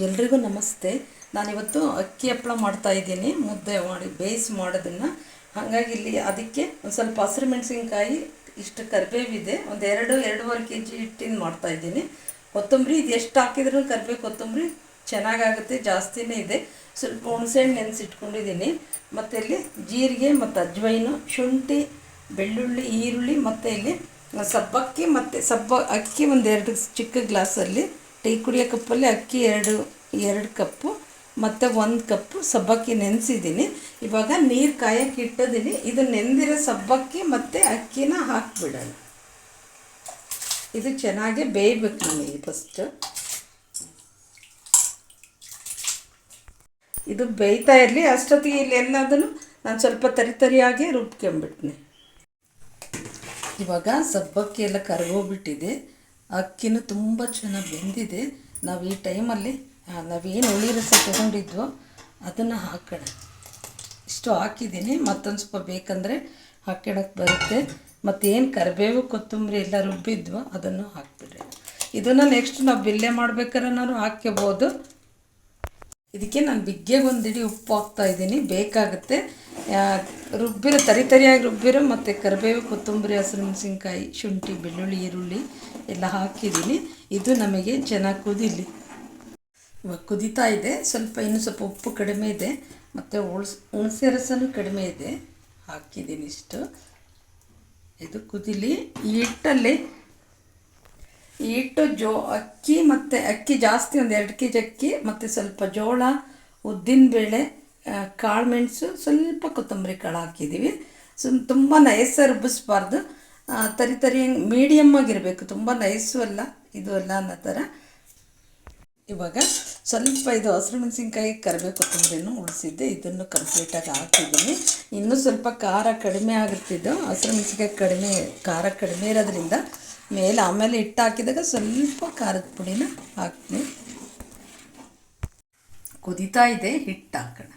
ಎಲ್ರಿಗೂ ನಮಸ್ತೆ. ನಾನಿವತ್ತು ಅಕ್ಕಿ ಹಪ್ಪಳ ಮಾಡ್ತಾ ಇದ್ದೀನಿ. ಮುದ್ದೆ ಮಾಡಿ, ಬೇಯಿಸಿ ಮಾಡೋದನ್ನು. ಹಾಗಾಗಿ ಇಲ್ಲಿ ಅದಕ್ಕೆ ಒಂದು ಸ್ವಲ್ಪ ಹಸಿರು ಮೆಣಸಿನ್ಕಾಯಿ, ಇಷ್ಟು ಕರಿಬೇವಿದೆ. ಒಂದು ಎರಡು, ಎರಡೂವರೆ ಕೆ ಜಿ ಹಿಟ್ಟಿನ ಮಾಡ್ತಾ ಇದ್ದೀನಿ. ಕೊತ್ತಂಬರಿ ಇದು ಎಷ್ಟು ಹಾಕಿದ್ರೂ ಕರಿಬೇವು ಕೊತ್ತಂಬರಿ ಚೆನ್ನಾಗಾಗುತ್ತೆ, ಜಾಸ್ತಿನೇ ಇದೆ. ಸ್ವಲ್ಪ ಹುಣಸೆಹಣ್ಣು ನೆನೆಸಿಟ್ಕೊಂಡಿದ್ದೀನಿ. ಮತ್ತು ಇಲ್ಲಿ ಜೀರಿಗೆ ಮತ್ತು ಅಜ್ವೈನು, ಶುಂಠಿ, ಬೆಳ್ಳುಳ್ಳಿ, ಈರುಳ್ಳಿ, ಮತ್ತು ಇಲ್ಲಿ ಸಬ್ಬಕ್ಕಿ, ಮತ್ತು ಸಬ್ಬ ಅಕ್ಕಿ ಒಂದು ಎರಡು ಚಿಕ್ಕ ಗ್ಲಾಸಲ್ಲಿ ಟೀ ಕುಡಿಯೋ ಕಪ್ಪಲ್ಲಿ ಅಕ್ಕಿ ಎರಡು ಎರಡು ಕಪ್ಪು, ಮತ್ತು ಒಂದು ಕಪ್ಪು ಸಬ್ಬಕ್ಕಿ ನೆನೆಸಿದ್ದೀನಿ. ಇವಾಗ ನೀರು ಕಾಯಕ್ಕೆ ಇಟ್ಟಿದ್ದೀನಿ ಇದು ನೆಂದಿರೋ ಸಬ್ಬಕ್ಕಿ ಮತ್ತು ಅಕ್ಕಿನ ಹಾಕಿಬಿಡೋಣ. ಇದು ಚೆನ್ನಾಗಿ ಬೇಯಬೇಕು ನಮಗೆ ಫಸ್ಟು ಇದು ಬೇಯ್ತಾ ಇರಲಿ. ಅಷ್ಟೊತ್ತಿಗೆ ಇಲ್ಲಿ ಎಲ್ಲದನ್ನು ನಾನು ಸ್ವಲ್ಪ ತರಿ ತರಿಯಾಗಿ ಇವಾಗ ಸಬ್ಬಕ್ಕಿ ಎಲ್ಲ ಕರಗೋಗ್ಬಿಟ್ಟಿದೆ. ಅಕ್ಕಿನೂ ತುಂಬ ಚೆನ್ನಾಗಿ ಬೆಂದಿದೆ. ನಾವು ಈ ಟೈಮಲ್ಲಿ ನಾವೇನು ಹುಳಿ ರಸ ತೊಗೊಂಡಿದ್ವೋ ಅದನ್ನು ಹಾಕೋಣ. ಇಷ್ಟು ಹಾಕಿದ್ದೀನಿ. ಮತ್ತೊಂದು ಸ್ವಲ್ಪ ಬೇಕಂದರೆ ಹಾಕ್ಕೊಳಕ್ಕೆ ಬರುತ್ತೆ. ಮತ್ತೇನು ಕರಿಬೇವು, ಕೊತ್ತಂಬರಿ ಎಲ್ಲ ರುಬ್ಬಿದ್ವೋ ಅದನ್ನು ಹಾಕ್ಬಿಡ್ರಿ ಇದನ್ನು ನೆಕ್ಸ್ಟ್ ನಾವು ಬಿಲ್ಲೆ ಮಾಡ್ಬೇಕಾದ್ರೆ ನಾನು ಹಾಕ್ಕೋಬೋದು. ಇದಕ್ಕೆ ನಾನು ಬಿಗ್ಗೆಗೊಂದಿಡಿ ಉಪ್ಪು ಹಾಕ್ತಾ ಇದ್ದೀನಿ. ಬೇಕಾಗುತ್ತೆ. ರುಬ್ಬಿರೋ, ತರಿ ತರಿಯಾಗಿ ರುಬ್ಬಿರೋ ಮತ್ತು ಕರಿಬೇವು, ಕೊತ್ತಂಬರಿ, ಹಸಿರು ಮೆಣಸಿನ್ಕಾಯಿ, ಶುಂಠಿ, ಬೆಳ್ಳುಳ್ಳಿ, ಈರುಳ್ಳಿ ಎಲ್ಲ ಹಾಕಿದ್ದೀನಿ. ಇದು ನಮಗೆ ಚೆನ್ನಾಗಿ ಕುದಿಲಿ. ಇವಾಗ ಕುದೀತಾ ಇದೆ. ಸ್ವಲ್ಪ ಇನ್ನೂ ಸ್ವಲ್ಪ ಉಪ್ಪು ಕಡಿಮೆ ಇದೆ. ಮತ್ತು ಉಳ್ಸ್, ಹುಣಸೆ ರಸನೂ ಕಡಿಮೆ ಇದೆ. ಹಾಕಿದ್ದೀನಿ ಇಷ್ಟು. ಇದು ಕುದಿಲಿ. ಈ ಹಿಟ್ಟಲ್ಲಿ ಹಿಟ್ಟು ಜೋ ಅಕ್ಕಿ ಮತ್ತು ಅಕ್ಕಿ ಜಾಸ್ತಿ ಒಂದು ಎರಡು ಕೆ ಜಿ ಅಕ್ಕಿ ಮತ್ತು ಸ್ವಲ್ಪ ಜೋಳ ಉದ್ದಿನಬೇಳೆ ಕಾಳು ಮೆಣಸು, ಸ್ವಲ್ಪ ಕೊತ್ತಂಬರಿ ಕಾಳು ಹಾಕಿದ್ದೀವಿ ಸೊ, ತುಂಬ ನೈಸ ರುಬ್ಬಿಸ್ಬಾರ್ದು. ತರಿ ತರಿ ಮೀಡಿಯಮ್ ಆಗಿರಬೇಕು. ತುಂಬ ನೈಸು ಅಲ್ಲ ಇದು ಅಲ್ಲ ಅನ್ನೋ ಥರ ಇವಾಗ ಸ್ವಲ್ಪ ಇದು ಹಸಿರು ಮೆಣಸಿನ್ಕಾಯಿ ಕರಿಬೇವು ಕೊತ್ತಂಬರಿನೂ ಉಳಿಸಿದ್ದೆ ಇದನ್ನು ಕಂಪ್ಲೀಟಾಗಿ ಹಾಕಿದ್ದೀನಿ. ಇನ್ನೂ ಸ್ವಲ್ಪ ಖಾರ ಕಡಿಮೆ ಆಗಿರ್ತಿದ್ದು ಹಸಿರು ಮೆಣಸಿನ್ಕಾಯಿ ಕಡಿಮೆ, ಖಾರ ಕಡಿಮೆ ಇರೋದ್ರಿಂದ ಮೇಲೆ ಆಮೇಲೆ ಹಿಟ್ಟು ಹಾಕಿದಾಗ ಸ್ವಲ್ಪ ಖಾರದ ಪುಡಿನ ಹಾಕ್ತೀನಿ. ಕುದೀತಾ ಇದೆ. ಹಿಟ್ಟು ಹಾಕೋಣ.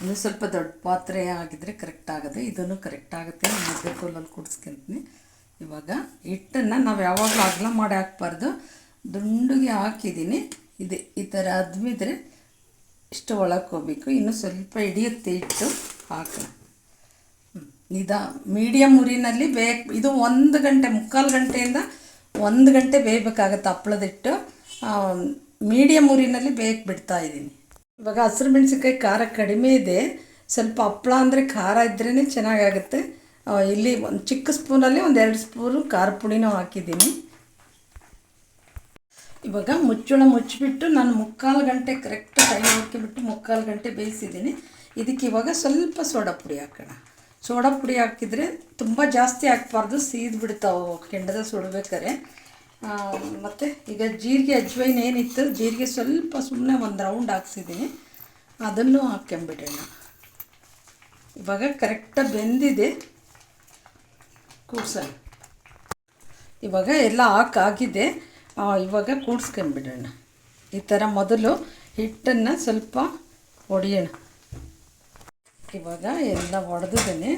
ಇನ್ನೂ ಸ್ವಲ್ಪ ದೊಡ್ಡ ಪಾತ್ರೆ ಆಗಿದ್ರೆ ಕರೆಕ್ಟ್ ಆಗುತ್ತೆ ಇದನ್ನು ಕರೆಕ್ಟ್ ಆಗುತ್ತೆ. ಮಧ್ಯ ಕೋಲಲ್ಲಿ ಕುಡಿಸ್ಕೊಂತೀನಿ. ಇವಾಗ ಹಿಟ್ಟನ್ನು ನಾವು ಯಾವಾಗಲೂ ಅಗಲ ಮಾಡಿ ಹಾಕ್ಬಾರ್ದು. ದುಂಡಿಗೆ ಹಾಕಿದ್ದೀನಿ. ಇದೆ ಈ ಥರ ಅದ್ಮಿದ್ರೆ ಇಷ್ಟು ಒಳಗೆ ಇನ್ನು ಸ್ವಲ್ಪ ಹಿಡಿಯುತ್ತೆ ಇಟ್ಟು ಹಾಕೋಣ. ನಿದಾ ಮೀಡಿಯಮ್ ಉರಿನಲ್ಲಿ ಬೇಕ್ ಇದು ಒಂದು ಗಂಟೆ, ಮುಕ್ಕಾಲು ಗಂಟೆಯಿಂದ ಒಂದು ಗಂಟೆ ಬೇಯಬೇಕಾಗತ್ತೆ ಹಪ್ಪಳದಿಟ್ಟು ಮೀಡಿಯಮ್ ಉರಿನಲ್ಲಿ ಬೇಯಕ್ಕೆ ಬಿಡ್ತಾ ಇದ್ದೀನಿ. ಇವಾಗ ಹಸಿರು ಮೆಣಸಿನ್ಕಾಯಿ ಖಾರ ಕಡಿಮೆ ಇದೆ. ಸ್ವಲ್ಪ ಹಪ್ಪಳ ಅಂದರೆ ಖಾರ ಇದ್ರೇ ಚೆನ್ನಾಗಾಗುತ್ತೆ. ಇಲ್ಲಿ ಒಂದು ಚಿಕ್ಕ ಸ್ಪೂನಲ್ಲಿ ಒಂದು ಎರಡು ಸ್ಪೂನು ಖಾರ ಪುಡಿನೂ ಹಾಕಿದ್ದೀನಿ. ಇವಾಗ ಮುಚ್ಚಳ ಮುಚ್ಚಿಬಿಟ್ಟು ನಾನು ಮುಕ್ಕಾಲು ಗಂಟೆ ಕರೆಕ್ಟ್ ಟೈಮ್ ಹಾಕಿಬಿಟ್ಟು ಮುಕ್ಕಾಲು ಗಂಟೆ ಬೇಯಿಸಿದ್ದೀನಿ. ಇದಕ್ಕೆ ಇವಾಗ ಸ್ವಲ್ಪ ಸೋಡಾ ಪುಡಿ ಹಾಕೋಣ. ಸೋಡಾ ಪುಡಿ ಹಾಕಿದರೆ ತುಂಬ ಜಾಸ್ತಿ ಹಾಕ್ಬಾರ್ದು ಸೀದ್ ಬಿಡ್ತಾವೆ ಕೆಂಡದ ಸುಡಬೇಕಾರೆ ಮತ್ತು ಈಗ ಜೀರಿಗೆ ಅಜ್ವೈನ್ ಏನಿತ್ತು, ಜೀರಿಗೆ ಸ್ವಲ್ಪ ಸುಮ್ಮನೆ ಒಂದು ರೌಂಡ್ ಹಾಕ್ಸಿದ್ದೀನಿ. ಅದನ್ನು ಹಾಕ್ಕೊಂಬಿಡೋಣ ಇವಾಗ ಕರೆಕ್ಟಾಗಿ ಬೆಂದಿದೆ. ಕೂಡ್ಸೋಣ ಇವಾಗ ಎಲ್ಲ ಹಾಕಾಗಿದೆ. ಇವಾಗ ಕೂಡ್ಸ್ಕೊಂಬಿಡೋಣ ಈ ಥರ ಮೊದಲು ಹಿಟ್ಟನ್ನು ಸ್ವಲ್ಪ ಒಡೆಯೋಣ. ಇವಾಗ ಎಲ್ಲ ಹೊಡೆದಿದ್ದೇನೆ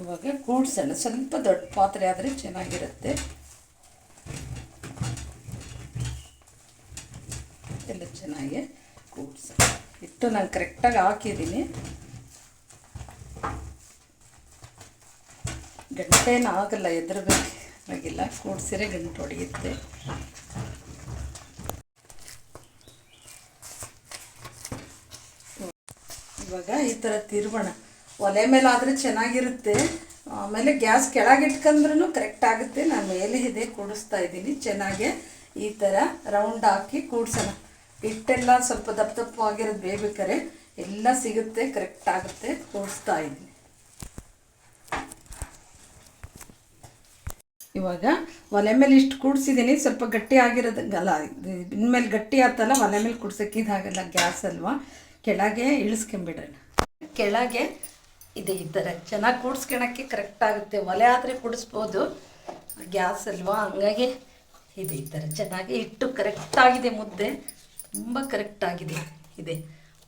ಇವಾಗ ಕೂಡ್ಸೋಣ. ಸ್ವಲ್ಪ ದೊಡ್ಡ ಪಾತ್ರೆ ಆದರೆ ಚೆನ್ನಾಗಿರುತ್ತೆ. ಎಲ್ಲ ಚೆನ್ನಾಗಿ ಕೂಡ್ಸೋಣ. ಹಿಟ್ಟು ನಾನು ಕರೆಕ್ಟಾಗಿ ಹಾಕಿದ್ದೀನಿ. ಗಂಟೇನು ಆಗಲ್ಲ ಆಗಿಲ್ಲ ಕೂಡ್ಸಿರೆ ಗಂಟು ಹೊಡೆಯುತ್ತೆ ಇವಾಗ ಈ ಥರ ತಿರುವಣ. ಒಲೆ ಮೇಲೆ ಆದರೆ ಚೆನ್ನಾಗಿರುತ್ತೆ. ಆಮೇಲೆ ಗ್ಯಾಸ್ ಕೆಳಗೆ ಇಟ್ಕೊಂಡ್ರೂ ಕರೆಕ್ಟ್ ಆಗುತ್ತೆ. ನಾನು ಮೇಲೆ ಇದೆ ಕೂಡಿಸ್ತಾ ಇದ್ದೀನಿ. ಚೆನ್ನಾಗೆ ಈ ಥರ ರೌಂಡ್ ಹಾಕಿ ಕೂಡ್ಸೋಣ. ಹಿಟ್ಟೆಲ್ಲ ಸ್ವಲ್ಪ ದಪ್ಪ ದಪ್ಪ ಆಗಿರೋದು ಬೇಯ್ಬೇಕಾರೆ ಎಲ್ಲ ಸಿಗುತ್ತೆ ಕರೆಕ್ಟ್ ಆಗುತ್ತೆ. ಕೂಡಿಸ್ತಾ ಇದ್ದೀನಿ. ಇವಾಗ ಒಲೆ ಮೇಲೆ ಇಷ್ಟು ಕೂಡಿಸಿದ್ದೀನಿ. ಸ್ವಲ್ಪ ಗಟ್ಟಿ ಆಗಿರೋದಂಗಲ್ಲ ಇನ್ಮೇಲೆ ಗಟ್ಟಿ ಆತಲ್ಲ, ಒಲೆ ಮೇಲೆ ಕುಡ್ಸೋಕೆ ಇದಾಗಲ್ಲ ಗ್ಯಾಸ್ ಅಲ್ವಾ? ಕೆಳಗೆ ಇಳಿಸ್ಕೊಂಬಿಡೋಣ ಕೆಳಗೆ ಇದೆ ಈ ಚೆನ್ನಾಗಿ ಕೂಡಿಸ್ಕೊಳಕ್ಕೆ ಕರೆಕ್ಟ್ ಆಗುತ್ತೆ. ಒಲೆ ಆದರೆ ಕುಡಿಸ್ಬೋದು. ಗ್ಯಾಸ್ ಅಲ್ವಾ? ಹಂಗಾಗಿ ಇದೆ ಈ ಥರ ಚೆನ್ನಾಗಿ ಹಿಟ್ಟು ಕರೆಕ್ಟಾಗಿದೆ ಮುದ್ದೆ. ತುಂಬ ಕರೆಕ್ಟಾಗಿದೆ ಇದೆ.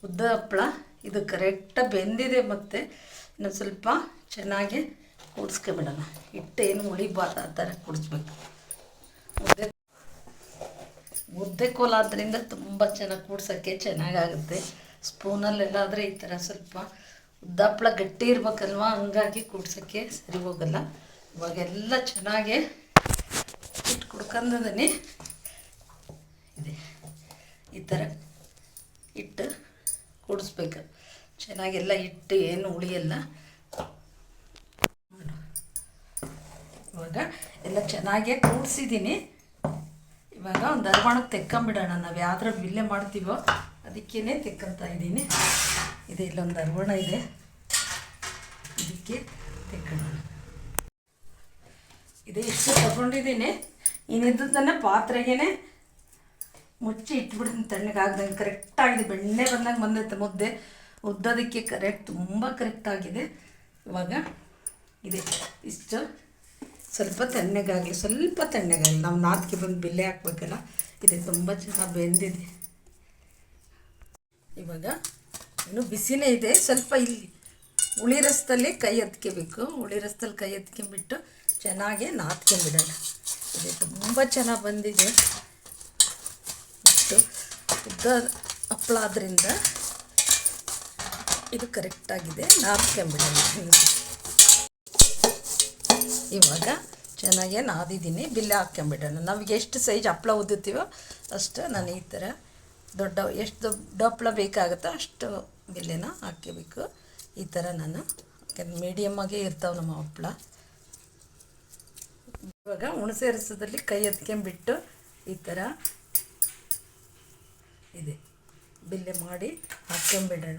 ಉದ್ದ ಹಪ್ಪಳ, ಇದು ಕರೆಕ್ಟಾಗಿ ಬೆಂದಿದೆ ಮತ್ತು ಇನ್ನು ಸ್ವಲ್ಪ ಚೆನ್ನಾಗಿ ಕೂಡಿಸ್ಕೊಬಿಡೋಣ. ಹಿಟ್ಟು ಏನು ಉಳಿಬಾರ್ದು ಆ ಥರ ಕೂಡಿಸ್ಬೇಕು. ಮುದ್ದೆ ಮುದ್ದೆ ಕೋಲಾದ್ರಿಂದ ತುಂಬ ಚೆನ್ನಾಗಿ ಕೂಡ್ಸೋಕ್ಕೆ ಚೆನ್ನಾಗಾಗುತ್ತೆ. ಸ್ಪೂನಲ್ಲೆಲ್ಲಾದರೆ ಈ ಥರ ಸ್ವಲ್ಪ ಉದ್ದಪ್ಪಳ ಗಟ್ಟಿ ಇರ್ಬೇಕಲ್ವ? ಹಂಗಾಗಿ ಕೂಡ್ಸೋಕ್ಕೆ ಸರಿ ಹೋಗಲ್ಲ. ಇವಾಗೆಲ್ಲ ಚೆನ್ನಾಗೆ ಇಟ್ಟು ಕುಡ್ಕೊಂಡಿದ್ದೀನಿ ಇದೆ. ಈ ಥರ ಇಟ್ಟು ಕೂಡಿಸ್ಬೇಕು. ಚೆನ್ನಾಗೆಲ್ಲ ಇಟ್ಟು ಏನು ಉಳಿಯಲ್ಲ. ಇವಾಗ ಎಲ್ಲ ಚೆನ್ನಾಗೆ ಕೂಡಿಸಿದ್ದೀನಿ ಇವಾಗ ಒಂದು ಅರ್ಮಾಣಕ್ಕೆ ತೆಕ್ಕೊಂಬಿಡೋಣ. ನಾವು ಯಾವ್ದ್ರ ಬಿಲ್ಲೆ ಮಾಡ್ತೀವೋ ಅದಕ್ಕೇ ತೆಕ್ಕಂತ ಇದ್ದೀನಿ. ಇದೆ, ಇಲ್ಲೊಂದು ಅರ್ವಣ ಇದೆ. ಇದಕ್ಕೆ ತೆಕ್ಕೋಣ. ಇದೆ, ಇಷ್ಟು ತಗೊಂಡಿದ್ದೀನಿ. ಇನ್ನಿದ್ದನ್ನು ಪಾತ್ರೆಗೇನೆ ಮುಚ್ಚಿ ಇಟ್ಬಿಡ್ತೀನಿ ತಣ್ಣಗಾಗ್ದಂಗೆ ಕರೆಕ್ಟಾಗಿದೆ ಬೆಣ್ಣೆ ಬಂದಂಗೆ ಬಂದೈತೆ ಮುದ್ದೆ. ಉದ್ದೋದಕ್ಕೆ ಕರೆಕ್ಟ್ ತುಂಬ ಕರೆಕ್ಟಾಗಿದೆ ಇವಾಗ ಇದೆ. ಇಷ್ಟು ಸ್ವಲ್ಪ ತಣ್ಣಗಾಗಲಿ. ಸ್ವಲ್ಪ ತಣ್ಣಗಾಗಲಿ. ನಾವು ನಾಲ್ಕು ಬಂದು ಬಿಲ್ಲೆ ಹಾಕ್ಬೇಕಲ್ಲ? ಇದೆ, ತುಂಬ ಚೆನ್ನಾಗಿ ಬೆಂದಿದೆ. ಇವಾಗ ಇನ್ನು ಬಿಸಿನೇ ಇದೆ. ಸ್ವಲ್ಪ ಇಲ್ಲಿ ಹುಳಿ ರಸದಲ್ಲಿ ಕೈ ಎತ್ಕೋಬೇಕು. ಹುಳಿ ರಸದಲ್ಲಿ ಕೈ ಎತ್ಕೊಂಬಿಟ್ಟು ಚೆನ್ನಾಗಿ ನಾದ್ಕೊಂಬಿಡೋಣ ಇದು ತುಂಬ ಚೆನ್ನಾಗಿ ಬಂದಿದೆ. ಮತ್ತು ಉದ್ದ ಹಪ್ಪಳ ಆದ್ದರಿಂದ ಇದು ಕರೆಕ್ಟಾಗಿದೆ ನಾದ್ಕೊಂಬಿಡೋಣ ಇವಾಗ ಚೆನ್ನಾಗಿ ನಾದಿದ್ದೀನಿ. ಬಿಲ್ಲೆ ಹಾಕ್ಕೊಂಬಿಡೋಣ ನಮಗೆ ಎಷ್ಟು ಸೈಜ್ ಹಪ್ಪಳ ಉದ್ದುತ್ತೀವೋ ಅಷ್ಟು ನಾನು ಈ ಥರ ದೊಡ್ಡ, ಎಷ್ಟು ದೊಡ್ಡ ಹಪ್ಪಳ ಬೇಕಾಗುತ್ತೋ ಅಷ್ಟು ಬಿಲ್ಲೆನ ಹಾಕ್ಕೋಬೇಕು ಈ ಥರ ನಾನು ಮೀಡಿಯಮ್ಮಾಗೇ ಇರ್ತಾವೆ ನಮ್ಮ ಹಪ್ಪಳ ಇವಾಗ ಹುಣಸೆ ರಸದಲ್ಲಿ ಕೈ ಎತ್ಕೊಂಬಿಟ್ಟು ಈ ಥರ ಇದೆ. ಬಿಲ್ಲೆ ಮಾಡಿ ಹಾಕ್ಕೊಂಬಿಡೋಣ.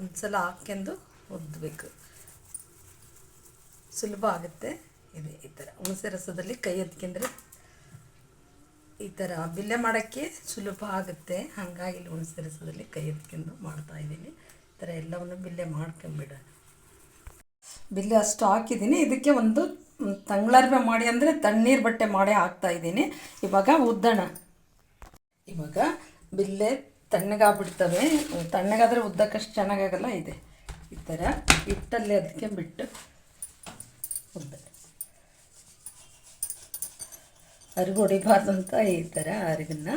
ಒಂದು ಸಲ ಹಾಕ್ಕೊಂಡು ಒದ್ದಬೇಕು ಸುಲಭ ಆಗುತ್ತೆ. ಇದೆ ಈ ಥರ ಹುಣಸೆ ರಸದಲ್ಲಿ ಕೈ ಎತ್ಕೊಂಡ್ರೆ ಈ ಥರ ಬಿಲ್ಲೆ ಮಾಡೋಕ್ಕೆ ಸುಲಭ ಆಗುತ್ತೆ. ಹಾಗಾಗಿ ಇಲ್ಲಿ ಹುಣಸೆ ರಸದಲ್ಲಿ ಕೈ ಎತ್ಕೊಂಡು ಮಾಡ್ತಾಯಿದ್ದೀನಿ ಈ ಥರ ಎಲ್ಲವನ್ನು ಬಿಲ್ಲೆ ಮಾಡ್ಕೊಂಬಿಡ ಬಿಲ್ಲೆ ಅಷ್ಟು ಹಾಕಿದ್ದೀನಿ. ಇದಕ್ಕೆ ಒಂದು ತಂಗ್ಳರ್ಬೆ ಮಾಡಿ ಅಂದರೆ ತಣ್ಣೀರು ಬಟ್ಟೆ ಮಾಡಿ ಹಾಕ್ತಾ ಇದ್ದೀನಿ. ಇವಾಗ ಉದ್ದಣ. ಇವಾಗ ಬಿಲ್ಲೆ ತಣ್ಣಗಾಗ್ಬಿಡ್ತವೆ. ತಣ್ಣಗಾದರೆ ಉದ್ದಕ್ಕಷ್ಟು ಚೆನ್ನಾಗಾಗಲ್ಲ, ಇದೆ. ಈ ಥರ ಹಿಟ್ಟಲ್ಲಿ ಅದಕ್ಕೆ ಬಿಟ್ಟು ಉದ್ದ ಅರಿಗು ಹೊಡಿಬಾರ್ದು ಅಂತ ಈ ಥರ ಅರಿಗನ್ನ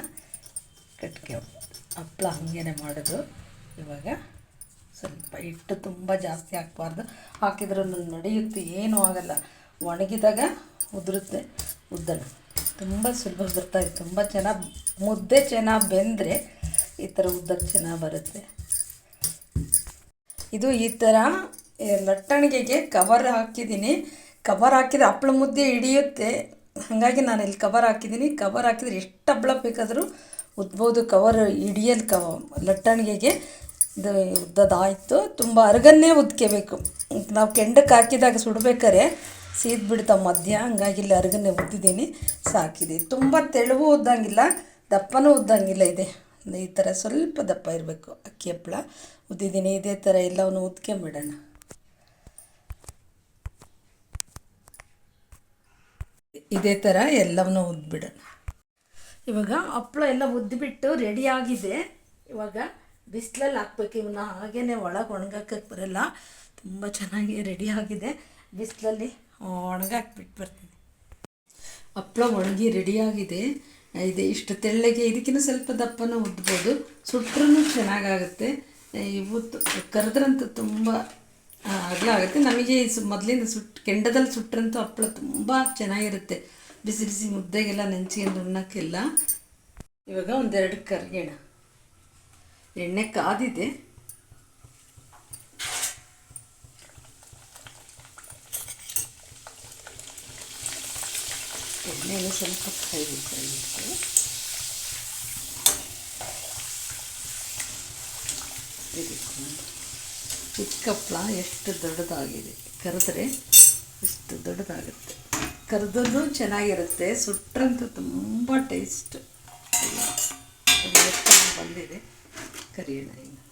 ಕಟ್ಕೆ ಹಪ್ಪಳ ಹಾಗೇನೆ ಮಾಡೋದು. ಇವಾಗ ಸ್ವಲ್ಪ ಹಿಟ್ಟು ತುಂಬ ಜಾಸ್ತಿ ಹಾಕಬಾರ್ದು. ಹಾಕಿದ್ರೆ ನಡೆಯುತ್ತೆ, ಏನೂ ಆಗಲ್ಲ. ಒಣಗಿದಾಗ ಉದುರುತ್ತೆ, ಉದ್ದಣ. ತುಂಬ ಸುಲಭ ಬರ್ತಾ ಇದೆ. ತುಂಬ ಚೆನ್ನಾಗಿ ಮುದ್ದೆ ಚೆನ್ನಾಗಿ ಬೆಂದರೆ ಈ ಥರ ಉದ್ದಕ್ಕೆ ಚೆನ್ನಾಗಿ ಬರುತ್ತೆ. ಇದು ಈ ಥರ ಲಟ್ಟಣಿಗೆಗೆ ಕವರ್ ಹಾಕಿದ್ದೀನಿ. ಕವರ್ ಹಾಕಿದ್ರೆ ಹಪ್ಪಳ ಮುದ್ದೆ ಹಿಡಿಯುತ್ತೆ. ಹಾಗಾಗಿ ನಾನು ಇಲ್ಲಿ ಕವರ್ ಹಾಕಿದ್ದೀನಿ. ಕವರ್ ಹಾಕಿದ್ರೆ ಎಷ್ಟು ಹಬ್ಬಳ ಬೇಕಾದರೂ ಉದ್ಬೋದು ಕವರ್ ಹಿಡಿಯಲು ಕವ ಲಟ್ಟಣಿಗೆಗೆ ಇದು ಉದ್ದದಾಯಿತು ತುಂಬ ಅರಗನ್ನೇ ಉದ್ಕೋಬೇಕು. ನಾವು ಕೆಂಡಕ್ಕೆ ಹಾಕಿದಾಗ ಸುಡ್ಬೇಕಾರೆ ಸೀದ್ ಬಿಡ್ತಾವ ಮಧ್ಯ. ಹಂಗಾಗಿ ಇಲ್ಲಿ ಅರಗನ್ನೇ ಉದ್ದಿದ್ದೀನಿ. ಸಾಕಿದೆ ತುಂಬ ತೆಳುವು ಉದ್ದಂಗಿಲ್ಲ, ದಪ್ಪನೂ ಉದ್ದಂಗಿಲ್ಲ ಇದೆ. ಈ ಥರ ಸ್ವಲ್ಪ ದಪ್ಪ ಇರಬೇಕು. ಅಕ್ಕಿ ಹಪ್ಪಳ ಉದ್ದಿದ್ದೀನಿ. ಇದೇ ಥರ ಎಲ್ಲವನ್ನು ಉದ್ಕೊಂಬಿಡೋಣ ಇದೇ ಥರ ಎಲ್ಲವನ್ನೂ ಉದ್ಬಿಡೋಣ. ಇವಾಗ ಹಪ್ಪಳ ಎಲ್ಲ ಉದ್ದಿಬಿಟ್ಟು ರೆಡಿಯಾಗಿದೆ ಇವಾಗ ಬಿಸಿಲಲ್ಲಿ ಹಾಕ್ಬೇಕು. ಇವನ್ನ ಹಾಗೇ ಒಳಗೆ ಒಣಗಾಕಕ್ಕೆ ಬರಲ್ಲ. ತುಂಬ ಚೆನ್ನಾಗಿ ರೆಡಿಯಾಗಿದೆ ಬಿಸಿಲಲ್ಲಿ ಒಣಗಾಕ್ಬಿಟ್ಟು ಬರ್ತೀನಿ. ಹಪ್ಪಳ ಒಣಗಿ ರೆಡಿಯಾಗಿದೆ ಇದೆ ಇಷ್ಟು ತೆಳ್ಳಗೆ, ಇದಕ್ಕಿಂತ ಸ್ವಲ್ಪ ದಪ್ಪನೂ ಉದ್ಬೋದು. ಸುಟ್ರೂ ಚೆನ್ನಾಗಾಗುತ್ತೆ. ಇವತ್ತು ಕರೆದ್ರಂತೂ ತುಂಬ ಅಗಲ ಆಗುತ್ತೆ ನಮಗೆ ಸು ಮೊದಲಿಂದ ಸುಟ್ಟು ಕೆಂಡದಲ್ಲಿ ಸುಟ್ಟರಂತೂ ಹಪ್ಪಳ ತುಂಬ ಚೆನ್ನಾಗಿರುತ್ತೆ. ಬಿಸಿ ಬಿಸಿ ಮುದ್ದೆಗೆಲ್ಲ ನೆಂಚ್ಕೊಂಡು ಉಣ್ಣಕ್ಕೆಲ್ಲ ಇವಾಗ ಒಂದೆರಡು ಕರಿಯೋಣ ಎಣ್ಣೆ ಕಾದಿದೆ. ಎಣ್ಣೆಯನ್ನು ಸ್ವಲ್ಪ ಕಾಯ್ಬೇಕಾಗಿತ್ತು ತೆಗೆದುಕೊಂಡು ಚಿಕ್ಕ ಹಪ್ಪಳ ಎಷ್ಟು ದೊಡ್ಡದಾಗಿದೆ? ಕರೆದ್ರೆ ಎಷ್ಟು ದೊಡ್ಡದಾಗುತ್ತೆ. ಕರೆದದ್ದು ಚೆನ್ನಾಗಿರುತ್ತೆ, ಸುಟ್ರಂತೂ ತುಂಬ ಟೇಸ್ಟ್ ಬಂದಿದೆ. ಕರಿಯೋಣ ಇನ್ನು.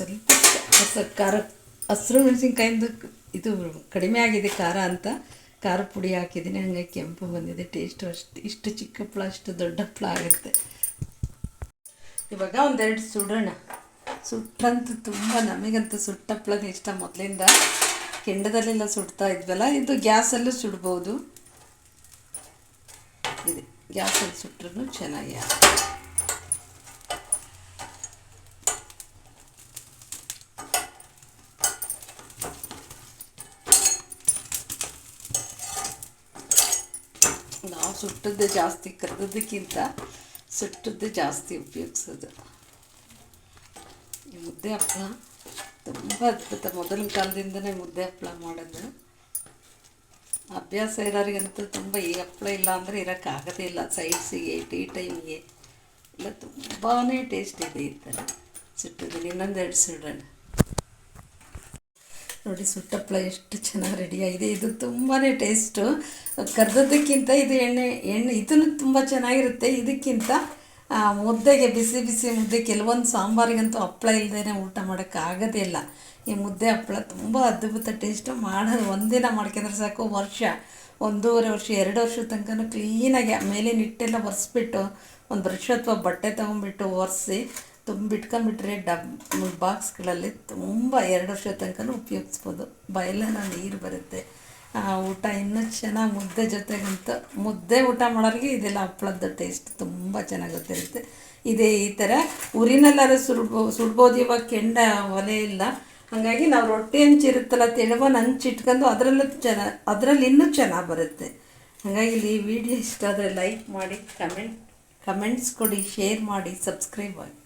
ಸ್ವಲ್ಪ ಹೊಸ, ಖಾರ, ಹಸಿರು ಮೆಣಸಿನ್ಕಾಯಿಂದ ಇದು ಕಡಿಮೆ ಆಗಿದೆ ಖಾರ ಅಂತ. ಖಾರ ಪುಡಿ ಹಾಕಿದ್ದೀನಿ ಹಂಗೆ ಕೆಂಪು ಬಂದಿದೆ. ಟೇಸ್ಟು ಅಷ್ಟು, ಇಷ್ಟು ಚಿಕ್ಕ ಹಪ್ಳ ಅಷ್ಟು ದೊಡ್ಡ ಹಪ್ಳ ಆಗುತ್ತೆ. ಇವಾಗ ಒಂದೆರಡು ಸುಡೋಣ. ಸುಟ್ಟಂತೂ ತುಂಬ ನಮಗಂತೂ ಸುಟ್ಟ ಹಪ್ಳನೇ ಇಷ್ಟ. ಮೊದಲಿಂದ ಕೆಂಡದಲ್ಲೆಲ್ಲ ಸುಡ್ತಾ ಇದ್ವಲ್ಲ, ಇದು ಗ್ಯಾಸಲ್ಲೂ ಸುಡ್ಬೋದು. ಇದೆ, ಗ್ಯಾಸಲ್ಲಿ ಸುಟ್ರೂ ಚೆನ್ನಾಗಿ. ನಾವು ಸುಟ್ಟದ್ದೇ ಜಾಸ್ತಿ ಕರೆದಕ್ಕಿಂತ ಸುಟ್ಟದ್ದು ಜಾಸ್ತಿ ಉಪಯೋಗಿಸೋದು. ಈ ಮುದ್ದೆ ಹಪ್ಪಳ ತುಂಬ ಅದ್ಭುತ. ಮೊದಲಿನ ಕಾಲದಿಂದನೇ ಮುದ್ದೆ ಹಪ್ಪಳ ಮಾಡೋದು. ಅಭ್ಯಾಸ ಇರೋರಿಗಂತೂ ತುಂಬ ಈ ಹಪ್ಪಳ ಇಲ್ಲ ಅಂದರೆ ಇರೋಕ್ಕಾಗೋದೇ ಇಲ್ಲ. ಸೈಡ್ಸಿಗೆ, ಟೀ ಟೈಮ್ಗೆ ಎಲ್ಲ ತುಂಬಾ ಟೇಸ್ಟ್ ಇದೆ ಈ ಥರ. ಸುಟ್ಟಿದ್ರೆ ಇನ್ನೊಂದು ಎರಡು ಸುಡೋಣ. ನೋಡಿ ಸುಟ್ಟಪ್ಪಳ ಎಷ್ಟು ಚೆನ್ನಾಗಿ ರೆಡಿಯಾಗಿದೆ ಇದು ತುಂಬಾ ಟೇಸ್ಟು ಕರೆದದ್ದಕ್ಕಿಂತ ಇದು ಎಣ್ಣೆ ಎಣ್ಣೆ ಇದನ್ನು ತುಂಬ ಚೆನ್ನಾಗಿರುತ್ತೆ. ಇದಕ್ಕಿಂತ ಮುದ್ದೆಗೆ ಬಿಸಿ ಬಿಸಿ ಮುದ್ದೆ, ಕೆಲವೊಂದು ಸಾಂಬಾರಿಗಂತೂ ಹಪ್ಪಳ ಇಲ್ಲದೇ ಊಟ ಮಾಡೋಕ್ಕಾಗೋದೇ ಇಲ್ಲ. ಈ ಮುದ್ದೆ ಹಪ್ಪಳ ತುಂಬ ಅದ್ಭುತ ಟೇಸ್ಟು ಮಾಡೋದು ಒಂದಿನ ಮಾಡ್ಕೊಂಡ್ರೆ ಸಾಕು. ವರ್ಷ, ಒಂದೂವರೆ ವರ್ಷ, ಎರಡು ವರ್ಷದ ತನಕ ಕ್ಲೀನಾಗಿ ಮೇಲೆ ನಿಟ್ಟೆಲ್ಲ ಒರೆಸ್ಬಿಟ್ಟು, ಒಂದು ಬ್ರಷ್ ಅಥವಾ ಬಟ್ಟೆ ತೊಗೊಂಬಿಟ್ಟು ಒರೆಸಿ ತುಂಬಿಟ್ಕೊಂಬಿಟ್ರೆ ಡಬ್ ಬಾಕ್ಸ್ಗಳಲ್ಲಿ ತುಂಬ ಎರಡು ವರ್ಷದ ತನಕ ಉಪಯೋಗಿಸ್ಬೋದು. ಬಯಲನ ನೀರು ಬರುತ್ತೆ. ಊಟ ಇನ್ನೂ ಚೆನ್ನಾಗಿ ಮುದ್ದೆ ಜೊತೆಗಂತೂ ಮುದ್ದೆ ಊಟ ಮಾಡೋರಿಗೆ ಇದೆಲ್ಲ ಹಪ್ಪಳದ ಟೇಸ್ಟ್ ತುಂಬ ಚೆನ್ನಾಗಿ ಗೊತ್ತಿರುತ್ತೆ. ಇದೇ ಈ ಥರ ಊರಿನಲ್ಲಾದ್ರೆ ಸುಡ್ಬೋ, ಸುಡ್ಬೋದು ಇವಾಗ ಕೆಂಡ ಒಲೆ ಇಲ್ಲ. ಹಾಗಾಗಿ ನಾವು ರೊಟ್ಟಿ ಹಂಚಿರುತ್ತಲ್ಲ ತೆಳುವನ್ನು ಹಂಚಿಟ್ಕೊಂಡು ಅದರಲ್ಲೂ ಚೆನ್ನ, ಅದರಲ್ಲಿ ಇನ್ನೂ ಚೆನ್ನಾಗಿ ಬರುತ್ತೆ. ಹಾಗಾಗಿ ಇಲ್ಲಿ ವಿಡಿಯೋ ಇಷ್ಟ ಆದರೆ ಲೈಕ್ ಮಾಡಿ, ಕಮೆಂಟ್, ಕಮೆಂಟ್ಸ್ ಕೊಡಿ ಶೇರ್ ಮಾಡಿ ಸಬ್ಸ್ಕ್ರೈಬ್ ಆಗಿ.